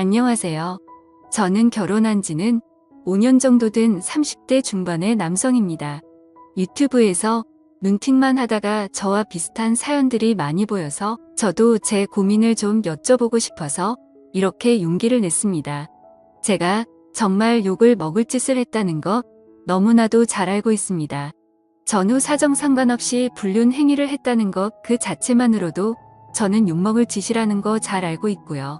안녕하세요. 저는 결혼한 지는 5년 정도 된 30대 중반의 남성입니다. 유튜브에서 눈팅만 하다가 저와 비슷한 사연들이 많이 보여서 저도 제 고민을 좀 여쭤보고 싶어서 이렇게 용기를 냈습니다. 제가 정말 욕을 먹을 짓을 했다는 것 너무나도 잘 알고 있습니다. 전후 사정 상관없이 불륜 행위를 했다는 것 그 자체만으로도 저는 욕먹을 짓이라는 거 잘 알고 있고요.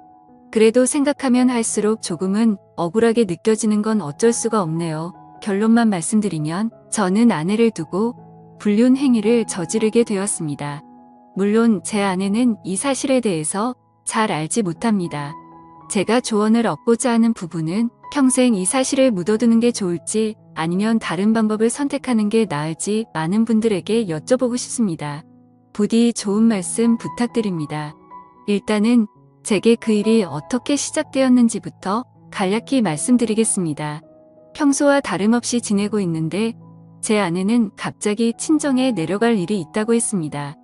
그래도 생각하면 할수록 조금은 억울하게 느껴지는 건 어쩔 수가 없네요. 결론만 말씀드리면 저는 아내를 두고 불륜 행위를 저지르게 되었습니다. 물론 제 아내는 이 사실에 대해서 잘 알지 못합니다. 제가 조언을 얻고자 하는 부분은 평생 이 사실을 묻어두는 게 좋을지 아니면 다른 방법을 선택하는 게 나을지 많은 분들에게 여쭤보고 싶습니다. 부디 좋은 말씀 부탁드립니다. 일단은 제게 그 일이 어떻게 시작되었는지부터 간략히 말씀드리겠습니다. 평소와 다름없이 지내고 있는데 제 아내는 갑자기 친정에 내려갈 일이 있다고 했습니다.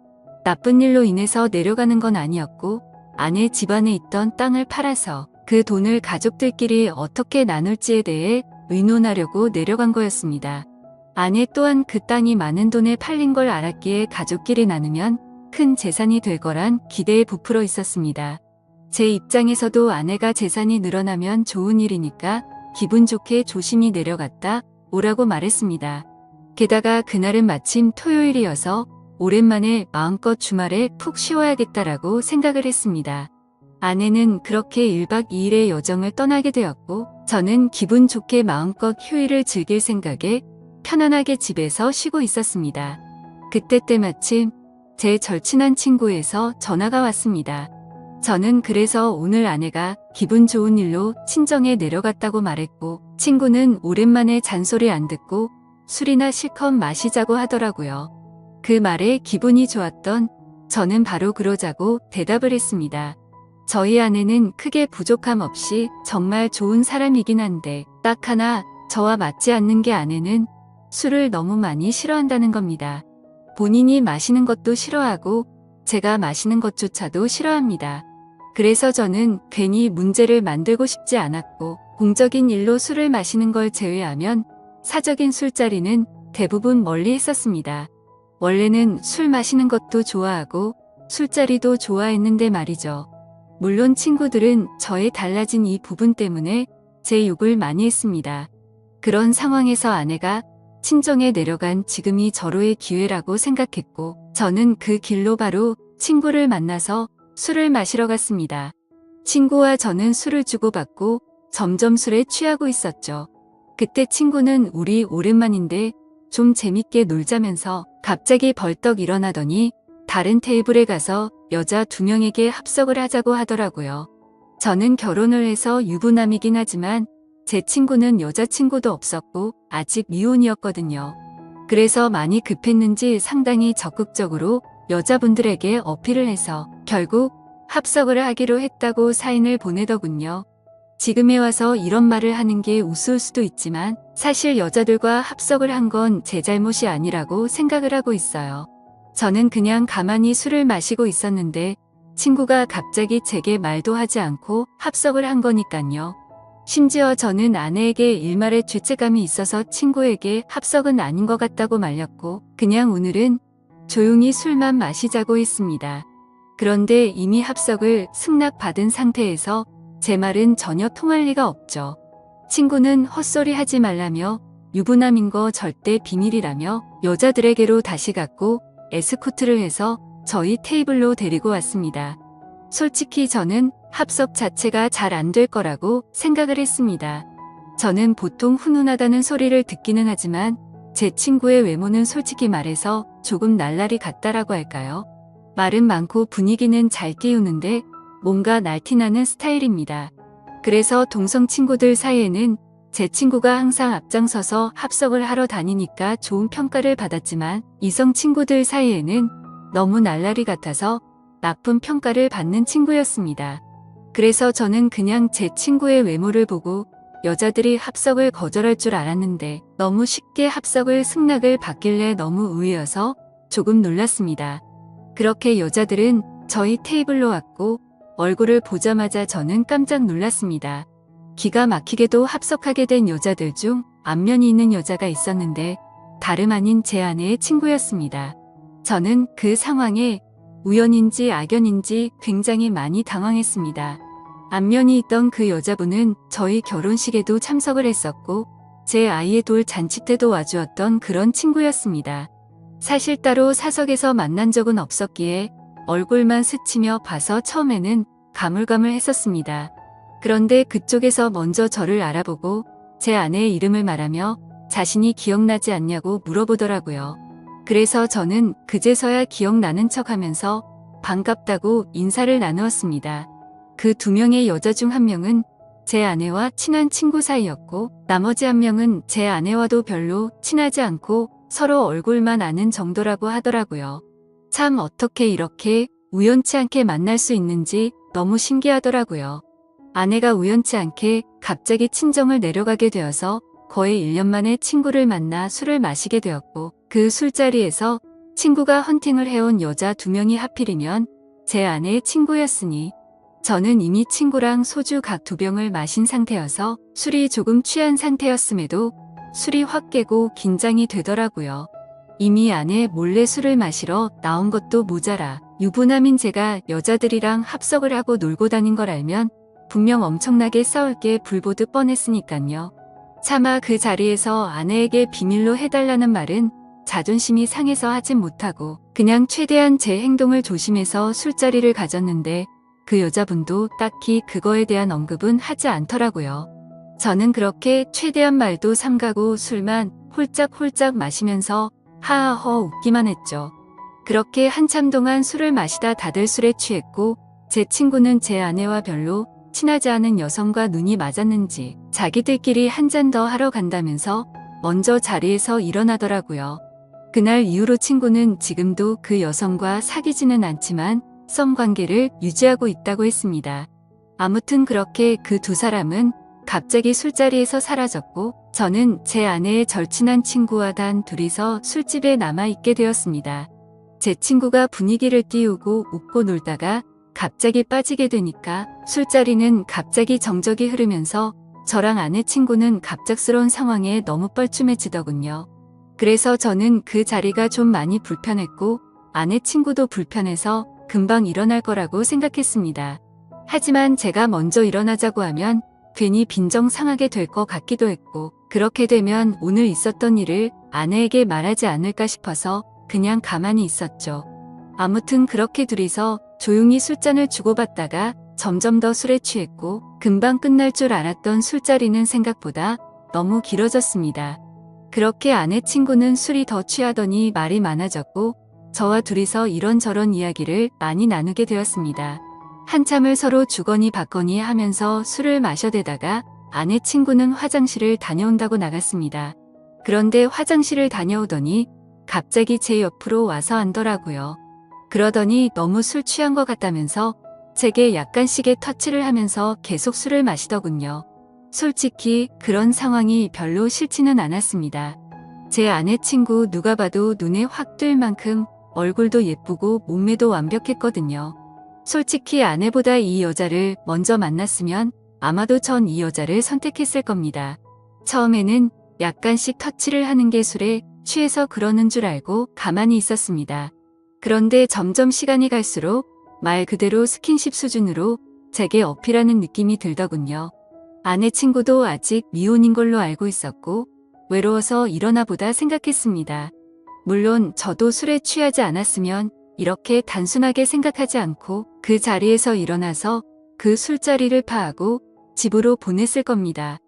나쁜 일로 인해서 내려가는 건 아니었고 아내 집안에 있던 땅을 팔아서 그 돈을 가족들끼리 어떻게 나눌지에 대해 의논하려고 내려간 거였습니다. 아내 또한 그 땅이 많은 돈에 팔린 걸 알았기에 가족끼리 나누면 큰 재산이 될 거란 기대에 부풀어 있었습니다. 제 입장에서도 아내가 재산이 늘어나면 좋은 일이니까 기분 좋게 조심히 내려갔다 오라고 말했습니다. 게다가 그날은 마침 토요일이어서 오랜만에 마음껏 주말에 푹 쉬어야겠다라고 생각을 했습니다. 아내는 그렇게 1박 2일의 여정을 떠나게 되었고 저는 기분 좋게 마음껏 휴일을 즐길 생각에 편안하게 집에서 쉬고 있었습니다. 그때 때마침 제 절친한 친구에서 전화가 왔습니다. 저는 그래서 오늘 아내가 기분 좋은 일로 친정에 내려갔다고 말했고 친구는 오랜만에 잔소리 안 듣고 술이나 실컷 마시자고 하더라고요. 그 말에 기분이 좋았던 저는 바로 그러자고 대답을 했습니다. 저희 아내는 크게 부족함 없이 정말 좋은 사람이긴 한데 딱 하나 저와 맞지 않는 게 아내는 술을 너무 많이 싫어한다는 겁니다. 본인이 마시는 것도 싫어하고 제가 마시는 것조차도 싫어합니다. 그래서 저는 괜히 문제를 만들고 싶지 않았고 공적인 일로 술을 마시는 걸 제외하면 사적인 술자리는 대부분 멀리 했었습니다. 원래는 술 마시는 것도 좋아하고 술자리도 좋아했는데 말이죠. 물론 친구들은 저의 달라진 이 부분 때문에 제 욕을 많이 했습니다. 그런 상황에서 아내가 친정에 내려간 지금이 절호의 기회라고 생각했고 저는 그 길로 바로 친구를 만나서 술을 마시러 갔습니다. 친구와 저는 술을 주고받고 점점 술에 취하고 있었죠. 그때 친구는 우리 오랜만인데 좀 재밌게 놀자면서 갑자기 벌떡 일어나더니 다른 테이블에 가서 여자 두 명에게 합석을 하자고 하더라고요. 저는 결혼을 해서 유부남이긴 하지만 제 친구는 여자친구도 없었고 아직 미혼이었거든요. 그래서 많이 급했는지 상당히 적극적으로 여자분들에게 어필을 해서 결국 합석을 하기로 했다고 사인을 보내더군요. 지금에 와서 이런 말을 하는 게 우스울 수도 있지만 사실 여자들과 합석을 한 건 제 잘못이 아니라고 생각을 하고 있어요. 저는 그냥 가만히 술을 마시고 있었는데 친구가 갑자기 제게 말도 하지 않고 합석을 한 거니깐요. 심지어 저는 아내에게 일말의 죄책감이 있어서 친구에게 합석은 아닌 것 같다고 말렸고 그냥 오늘은 조용히 술만 마시자고 했습니다. 그런데 이미 합석을 승낙받은 상태에서 제 말은 전혀 통할 리가 없죠. 친구는 헛소리 하지 말라며 유부남인 거 절대 비밀이라며 여자들에게로 다시 갔고 에스코트를 해서 저희 테이블로 데리고 왔습니다. 솔직히 저는 합석 자체가 잘 안 될 거라고 생각을 했습니다. 저는 보통 훈훈하다는 소리를 듣기는 하지만 제 친구의 외모는 솔직히 말해서 조금 날라리 같다라고 할까요? 말은 많고 분위기는 잘 띄우는데 뭔가 날티나는 스타일입니다. 그래서 동성 친구들 사이에는 제 친구가 항상 앞장서서 합석을 하러 다니니까 좋은 평가를 받았지만 이성 친구들 사이에는 너무 날라리 같아서 나쁜 평가를 받는 친구였습니다. 그래서 저는 그냥 제 친구의 외모를 보고 여자들이 합석을 거절할 줄 알았는데 너무 쉽게 합석을 승낙을 받길래 너무 의외여서 조금 놀랐습니다. 그렇게 여자들은 저희 테이블로 왔고 얼굴을 보자마자 저는 깜짝 놀랐습니다. 기가 막히게도 합석하게 된 여자들 중 안면이 있는 여자가 있었는데 다름 아닌 제 아내의 친구였습니다. 저는 그 상황에 우연인지 악연인지 굉장히 많이 당황했습니다. 안면이 있던 그 여자분은 저희 결혼식에도 참석을 했었고 제 아이의 돌 잔치 때도 와주었던 그런 친구였습니다. 사실 따로 사석에서 만난 적은 없었기에 얼굴만 스치며 봐서 처음에는 가물가물했었습니다. 그런데 그쪽에서 먼저 저를 알아보고 제 아내의 이름을 말하며 자신이 기억나지 않냐고 물어보더라고요. 그래서 저는 그제서야 기억나는 척 하면서 반갑다고 인사를 나누었습니다. 그 두 명의 여자 중 한 명은 제 아내와 친한 친구 사이였고 나머지 한 명은 제 아내와도 별로 친하지 않고 서로 얼굴만 아는 정도라고 하더라고요. 참 어떻게 이렇게 우연치 않게 만날 수 있는지 너무 신기하더라고요. 아내가 우연치 않게 갑자기 친정을 내려가게 되어서 거의 1년 만에 친구를 만나 술을 마시게 되었고 그 술자리에서 친구가 헌팅을 해온 여자 두 명이 하필이면 제 아내의 친구였으니 저는 이미 친구랑 소주 각 두 병을 마신 상태여서 술이 조금 취한 상태였음에도 술이 확 깨고 긴장이 되더라고요. 이미 아내 몰래 술을 마시러 나온 것도 모자라 유부남인 제가 여자들이랑 합석을 하고 놀고 다닌 걸 알면 분명 엄청나게 싸울 게 불보듯 뻔했으니깐요. 차마 그 자리에서 아내에게 비밀로 해달라는 말은 자존심이 상해서 하진 못하고 그냥 최대한 제 행동을 조심해서 술자리를 가졌는데 그 여자분도 딱히 그거에 대한 언급은 하지 않더라고요. 저는 그렇게 최대한 말도 삼가고 술만 홀짝홀짝 마시면서 하하허 웃기만 했죠. 그렇게 한참 동안 술을 마시다 다들 술에 취했고 제 친구는 제 아내와 별로 친하지 않은 여성과 눈이 맞았는지 자기들끼리 한 잔 더 하러 간다면서 먼저 자리에서 일어나더라고요. 그날 이후로 친구는 지금도 그 여성과 사귀지는 않지만 썸 관계를 유지하고 있다고 했습니다. 아무튼 그렇게 그 두 사람은 갑자기 술자리에서 사라졌고 저는 제 아내의 절친한 친구와 단 둘이서 술집에 남아있게 되었습니다. 제 친구가 분위기를 띄우고 웃고 놀다가 갑자기 빠지게 되니까 술자리는 갑자기 정적이 흐르면서 저랑 아내 친구는 갑작스러운 상황에 너무 뻘쭘해지더군요. 그래서 저는 그 자리가 좀 많이 불편했고 아내 친구도 불편해서 금방 일어날 거라고 생각했습니다. 하지만 제가 먼저 일어나자고 하면 괜히 빈정 상하게 될 것 같기도 했고 그렇게 되면 오늘 있었던 일을 아내에게 말하지 않을까 싶어서 그냥 가만히 있었죠. 아무튼 그렇게 둘이서 조용히 술잔을 주고받다가 점점 더 술에 취했고 금방 끝날 줄 알았던 술자리는 생각보다 너무 길어졌습니다. 그렇게 아내 친구는 술이 더 취하더니 말이 많아졌고 저와 둘이서 이런저런 이야기를 많이 나누게 되었습니다. 한참을 서로 주거니 받거니 하면서 술을 마셔대다가 아내 친구는 화장실을 다녀온다고 나갔습니다. 그런데 화장실을 다녀오더니 갑자기 제 옆으로 와서 앉더라고요. 그러더니 너무 술 취한 것 같다면서 제게 약간씩의 터치를 하면서 계속 술을 마시더군요. 솔직히 그런 상황이 별로 싫지는 않았습니다. 제 아내 친구 누가 봐도 눈에 확 뜰 만큼 얼굴도 예쁘고 몸매도 완벽했거든요. 솔직히 아내보다 이 여자를 먼저 만났으면 아마도 전 이 여자를 선택했을 겁니다. 처음에는 약간씩 터치를 하는 게 술에 취해서 그러는 줄 알고 가만히 있었습니다. 그런데 점점 시간이 갈수록 말 그대로 스킨십 수준으로 제게 어필하는 느낌이 들더군요. 아내 친구도 아직 미혼인 걸로 알고 있었고 외로워서 일어나 보다 생각했습니다. 물론 저도 술에 취하지 않았으면 이렇게 단순하게 생각하지 않고 그 자리에서 일어나서 그 술자리를 파하고 집으로 보냈을 겁니다.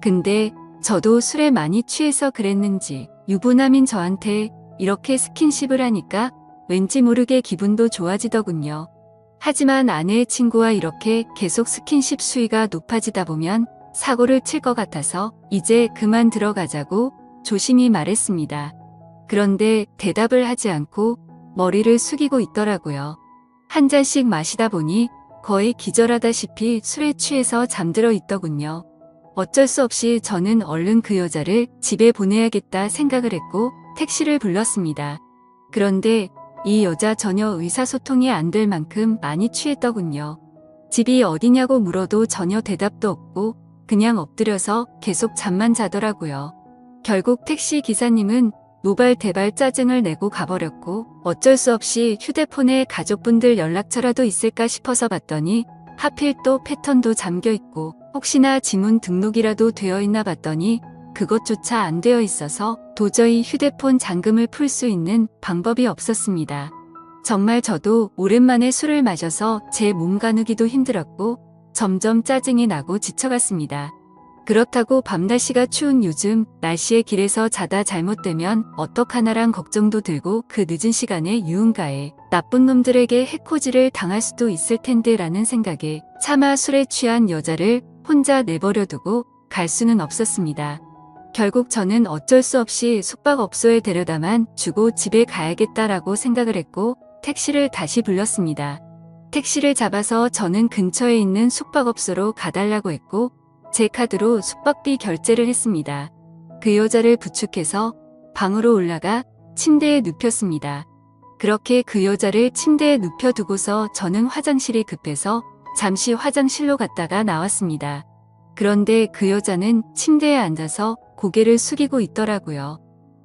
근데 저도 술에 많이 취해서 그랬는지 유부남인 저한테 이렇게 스킨십을 하니까 왠지 모르게 기분도 좋아지더군요. 하지만 아내의 친구와 이렇게 계속 스킨십 수위가 높아지다 보면 사고를 칠 것 같아서 이제 그만 들어가자고 조심히 말했습니다. 그런데 대답을 하지 않고 머리를 숙이고 있더라고요. 한 잔씩 마시다 보니 거의 기절하다시피 술에 취해서 잠들어 있더군요. 어쩔 수 없이 저는 얼른 그 여자를 집에 보내야겠다 생각을 했고 택시를 불렀습니다. 그런데 이 여자 전혀 의사소통이 안 될 만큼 많이 취했더군요. 집이 어디냐고 물어도 전혀 대답도 없고 그냥 엎드려서 계속 잠만 자더라고요. 결국 택시 기사님은 노발대발 짜증을 내고 가버렸고 어쩔 수 없이 휴대폰에 가족분들 연락처라도 있을까 싶어서 봤더니 하필 또 패턴도 잠겨 있고 혹시나 지문 등록이라도 되어 있나 봤더니 그것조차 안 되어 있어서 도저히 휴대폰 잠금을 풀 수 있는 방법이 없었습니다. 정말 저도 오랜만에 술을 마셔서 제 몸 가누기도 힘들었고 점점 짜증이 나고 지쳐갔습니다. 그렇다고 밤 날씨가 추운 요즘 날씨에 길에서 자다 잘못되면 어떡하나란 걱정도 들고 그 늦은 시간에 유흥가에 나쁜 놈들에게 해코지를 당할 수도 있을 텐데 라는 생각에 차마 술에 취한 여자를 혼자 내버려 두고 갈 수는 없었습니다. 결국 저는 어쩔 수 없이 숙박업소에 데려다만 주고 집에 가야겠다라고 생각을 했고 택시를 다시 불렀습니다. 택시를 잡아서 저는 근처에 있는 숙박업소로 가달라고 했고 제 카드로 숙박비 결제를 했습니다. 그 여자를 부축해서 방으로 올라가 침대에 눕혔습니다. 그렇게 그 여자를 침대에 눕혀두고서 저는 화장실이 급해서 잠시 화장실로 갔다가 나왔습니다. 그런데 그 여자는 침대에 앉아서 고개를 숙이고 있더라고요.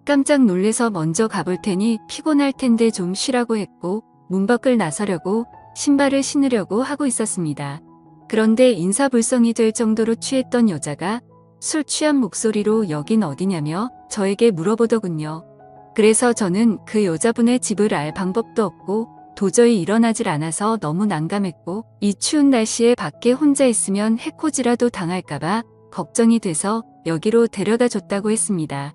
깜짝 놀래서 먼저 가볼 테니 피곤할 텐데 좀 쉬라고 했고 문 밖을 나서려고 신발을 신으려고 하고 있었습니다. 그런데 인사불성이 될 정도로 취했던 여자가 술 취한 목소리로 여긴 어디냐며 저에게 물어보더군요. 그래서 저는 그 여자분의 집을 알 방법도 없고 도저히 일어나질 않아서 너무 난감했고 이 추운 날씨에 밖에 혼자 있으면 해코지라도 당할까봐 걱정이 돼서 여기로 데려다 줬다고 했습니다.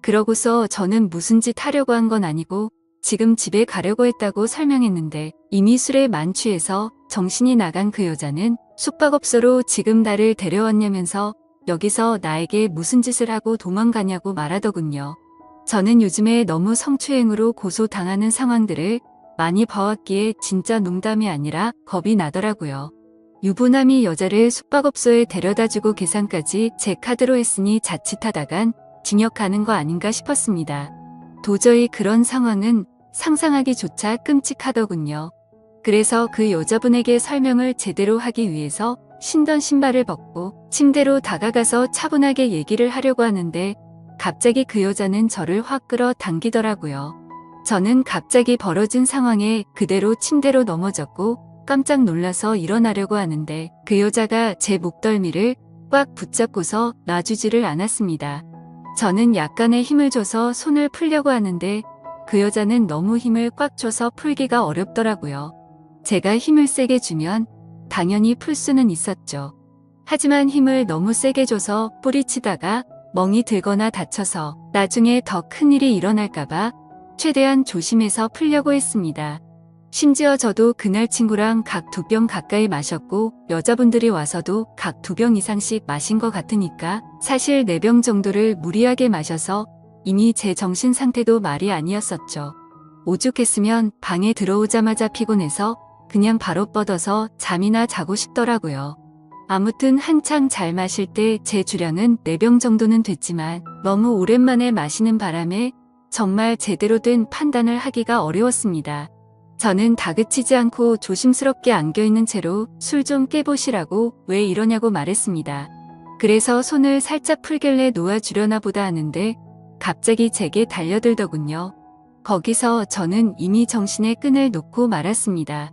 그러고서 저는 무슨 짓 하려고 한 건 아니고 지금 집에 가려고 했다고 설명했는데 이미 술에 만취해서 정신이 나간 그 여자는 숙박업소로 지금 나를 데려왔냐면서 여기서 나에게 무슨 짓을 하고 도망가냐고 말하더군요. 저는 요즘에 너무 성추행으로 고소당하는 상황들을 많이 봐왔기에 진짜 농담이 아니라 겁이 나더라고요. 유부남이 여자를 숙박업소에 데려다주고 계산까지 제 카드로 했으니 자칫하다간 징역 가는 거 아닌가 싶었습니다. 도저히 그런 상황은 상상하기조차 끔찍하더군요. 그래서 그 여자분에게 설명을 제대로 하기 위해서 신던 신발을 벗고 침대로 다가가서 차분하게 얘기를 하려고 하는데 갑자기 그 여자는 저를 확 끌어 당기더라고요. 저는 갑자기 벌어진 상황에 그대로 침대로 넘어졌고 깜짝 놀라서 일어나려고 하는데 그 여자가 제 목덜미를 꽉 붙잡고서 놔주지를 않았습니다. 저는 약간의 힘을 줘서 손을 풀려고 하는데 그 여자는 너무 힘을 꽉 줘서 풀기가 어렵더라고요. 제가 힘을 세게 주면 당연히 풀 수는 있었죠. 하지만 힘을 너무 세게 줘서 뿌리치다가 멍이 들거나 다쳐서 나중에 더 큰일이 일어날까봐 최대한 조심해서 풀려고 했습니다. 심지어 저도 그날 친구랑 각 두 병 가까이 마셨고 여자분들이 와서도 각 두 병 이상씩 마신 것 같으니까 사실 네 병 정도를 무리하게 마셔서 이미 제 정신 상태도 말이 아니었었죠. 오죽했으면 방에 들어오자마자 피곤해서 그냥 바로 뻗어서 잠이나 자고 싶더라고요. 아무튼 한창 잘 마실 때 제 주량은 4병 정도는 됐지만 너무 오랜만에 마시는 바람에 정말 제대로 된 판단을 하기가 어려웠습니다. 저는 다그치지 않고 조심스럽게 안겨있는 채로 술 좀 깨보시라고 왜 이러냐고 말했습니다. 그래서 손을 살짝 풀길래 놓아주려나 보다 하는데 갑자기 제게 달려들더군요. 거기서 저는 이미 정신의 끈을 놓고 말았습니다.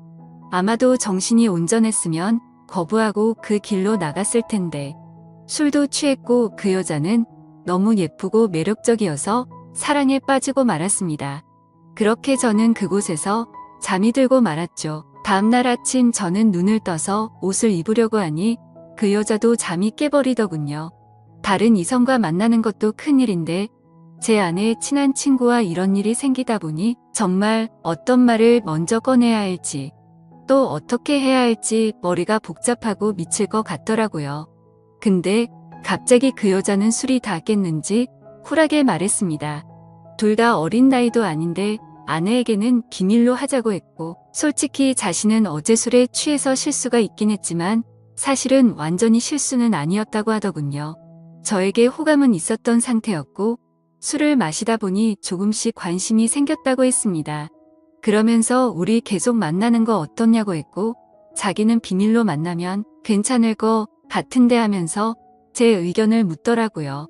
아마도 정신이 온전했으면 거부하고 그 길로 나갔을 텐데 술도 취했고 그 여자는 너무 예쁘고 매력적이어서 사랑에 빠지고 말았습니다. 그렇게 저는 그곳에서 잠이 들고 말았죠. 다음날 아침 저는 눈을 떠서 옷을 입으려고 하니 그 여자도 잠이 깨버리더군요. 다른 이성과 만나는 것도 큰일인데 제 안에 친한 친구와 이런 일이 생기다 보니 정말 어떤 말을 먼저 꺼내야 할지 또 어떻게 해야 할지 머리가 복잡하고 미칠 것 같더라고요. 근데 갑자기 그 여자는 술이 다 깼는지 쿨하게 말했습니다. 둘 다 어린 나이도 아닌데 아내에게는 비밀로 하자고 했고 솔직히 자신은 어제 술에 취해서 실수가 있긴 했지만 사실은 완전히 실수는 아니었다고 하더군요. 저에게 호감은 있었던 상태였고 술을 마시다 보니 조금씩 관심이 생겼다고 했습니다. 그러면서 우리 계속 만나는 거 어떻냐고 했고 자기는 비밀로 만나면 괜찮을 거 같은데 하면서 제 의견을 묻더라고요.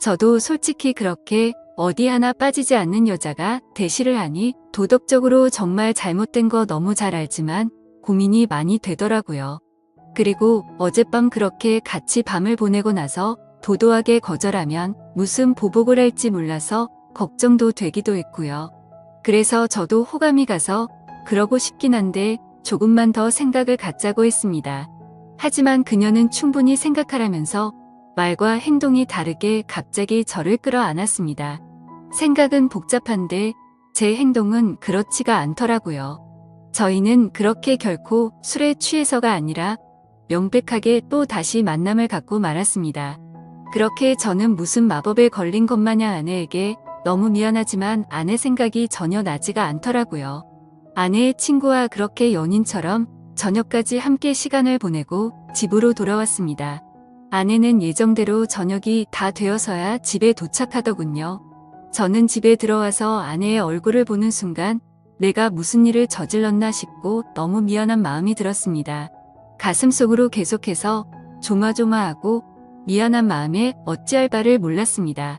저도 솔직히 그렇게 어디 하나 빠지지 않는 여자가 대시를 하니 도덕적으로 정말 잘못된 거 너무 잘 알지만 고민이 많이 되더라고요. 그리고 어젯밤 그렇게 같이 밤을 보내고 나서 도도하게 거절하면 무슨 보복을 할지 몰라서 걱정도 되기도 했고요. 그래서 저도 호감이 가서 그러고 싶긴 한데 조금만 더 생각을 갖자고 했습니다. 하지만 그녀는 충분히 생각하라면서 말과 행동이 다르게 갑자기 저를 끌어안았습니다. 생각은 복잡한데 제 행동은 그렇지가 않더라고요. 저희는 그렇게 결코 술에 취해서가 아니라 명백하게 또 다시 만남을 갖고 말았습니다. 그렇게 저는 무슨 마법에 걸린 것 마냥 아내에게 너무 미안하지만 아내 생각이 전혀 나지가 않더라고요. 아내의 친구와 그렇게 연인처럼 저녁까지 함께 시간을 보내고 집으로 돌아왔습니다. 아내는 예정대로 저녁이 다 되어서야 집에 도착하더군요. 저는 집에 들어와서 아내의 얼굴을 보는 순간 내가 무슨 일을 저질렀나 싶고 너무 미안한 마음이 들었습니다. 가슴속으로 계속해서 조마조마하고 미안한 마음에 어찌할 바를 몰랐습니다.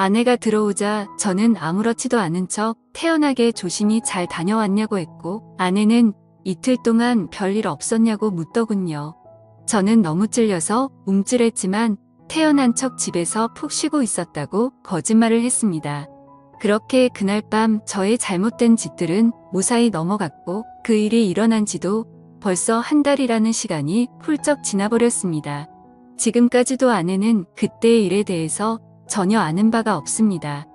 아내가 들어오자 저는 아무렇지도 않은 척 태연하게 조심히 잘 다녀왔냐고 했고 아내는 이틀 동안 별일 없었냐고 묻더군요. 저는 너무 찔려서 움찔했지만 태연한 척 집에서 푹 쉬고 있었다고 거짓말을 했습니다. 그렇게 그날 밤 저의 잘못된 짓들은 무사히 넘어갔고 그 일이 일어난 지도 벌써 한 달이라는 시간이 훌쩍 지나버렸습니다. 지금까지도 아내는 그때의 일에 대해서 전혀 아는 바가 없습니다.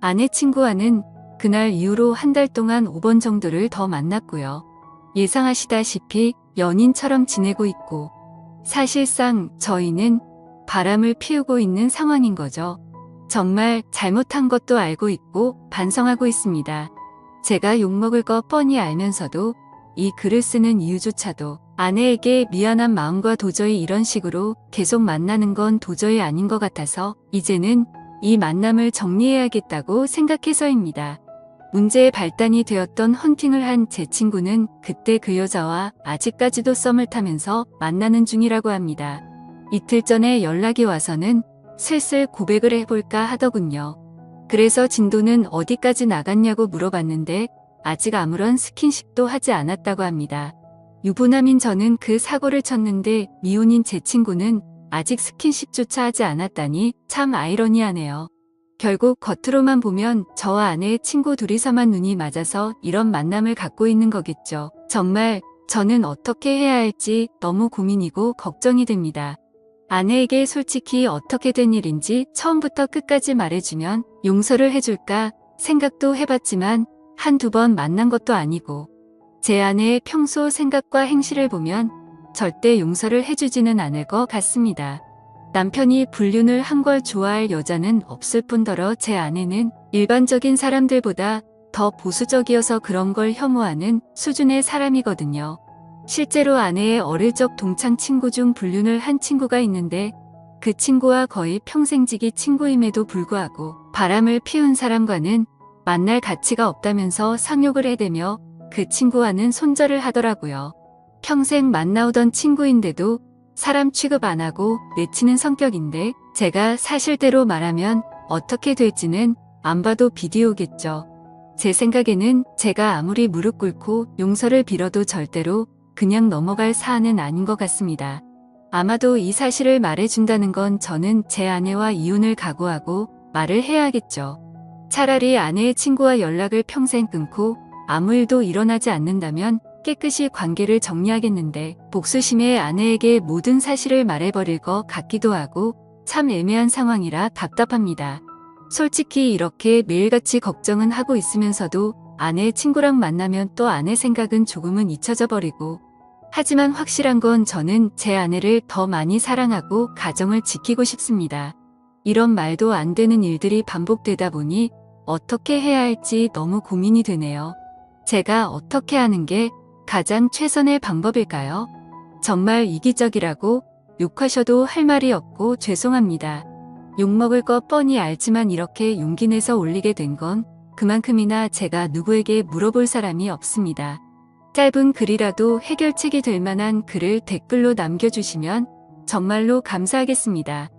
아내 친구와는 그날 이후로 한 달 동안 5번 정도를 더 만났고요. 예상하시다시피 연인처럼 지내고 있고 사실상 저희는 바람을 피우고 있는 상황인 거죠. 정말 잘못한 것도 알고 있고 반성하고 있습니다. 제가 욕먹을 거 뻔히 알면서도 이 글을 쓰는 이유조차도 아내에게 미안한 마음과 도저히 이런 식으로 계속 만나는 건 도저히 아닌 것 같아서 이제는 이 만남을 정리해야겠다고 생각해서입니다. 문제의 발단이 되었던 헌팅을 한 제 친구는 그때 그 여자와 아직까지도 썸을 타면서 만나는 중이라고 합니다. 이틀 전에 연락이 와서는 슬슬 고백을 해볼까 하더군요. 그래서 진도는 어디까지 나갔냐고 물어봤는데 아직 아무런 스킨십도 하지 않았다고 합니다. 유부남인 저는 그 사고를 쳤는데 미혼인 제 친구는 아직 스킨십조차 하지 않았다니 참 아이러니하네요. 결국 겉으로만 보면 저와 아내의 친구 둘이서만 눈이 맞아서 이런 만남을 갖고 있는 거겠죠. 정말 저는 어떻게 해야 할지 너무 고민이고 걱정이 됩니다. 아내에게 솔직히 어떻게 된 일인지 처음부터 끝까지 말해주면 용서를 해줄까 생각도 해봤지만 한두 번 만난 것도 아니고 제 아내의 평소 생각과 행실을 보면 절대 용서를 해주지는 않을 것 같습니다. 남편이 불륜을 한 걸 좋아할 여자는 없을 뿐더러 제 아내는 일반적인 사람들보다 더 보수적이어서 그런 걸 혐오하는 수준의 사람이거든요. 실제로 아내의 어릴 적 동창 친구 중 불륜을 한 친구가 있는데 그 친구와 거의 평생지기 친구임에도 불구하고 바람을 피운 사람과는 만날 가치가 없다면서 상욕을 해대며 그 친구와는 손절을 하더라고요. 평생 만나오던 친구인데도 사람 취급 안 하고 내치는 성격인데 제가 사실대로 말하면 어떻게 될지는 안 봐도 비디오겠죠. 제 생각에는 제가 아무리 무릎 꿇고 용서를 빌어도 절대로 그냥 넘어갈 사안은 아닌 것 같습니다. 아마도 이 사실을 말해준다는 건 저는 제 아내와 이혼을 각오하고 말을 해야겠죠. 차라리 아내의 친구와 연락을 평생 끊고 아무 일도 일어나지 않는다면 깨끗이 관계를 정리하겠는데 복수심에 아내에게 모든 사실을 말해버릴 것 같기도 하고 참 애매한 상황이라 답답합니다. 솔직히 이렇게 매일같이 걱정은 하고 있으면서도 아내의 친구랑 만나면 또 아내 생각은 조금은 잊혀져 버리고 하지만 확실한 건 저는 제 아내를 더 많이 사랑하고 가정을 지키고 싶습니다. 이런 말도 안 되는 일들이 반복되다 보니 어떻게 해야 할지 너무 고민이 되네요. 제가 어떻게 하는 게 가장 최선의 방법일까요? 정말 이기적이라고 욕하셔도 할 말이 없고 죄송합니다. 욕먹을 거 뻔히 알지만 이렇게 용기 내서 올리게 된 건 그만큼이나 제가 누구에게 물어볼 사람이 없습니다. 짧은 글이라도 해결책이 될 만한 글을 댓글로 남겨주시면 정말로 감사하겠습니다.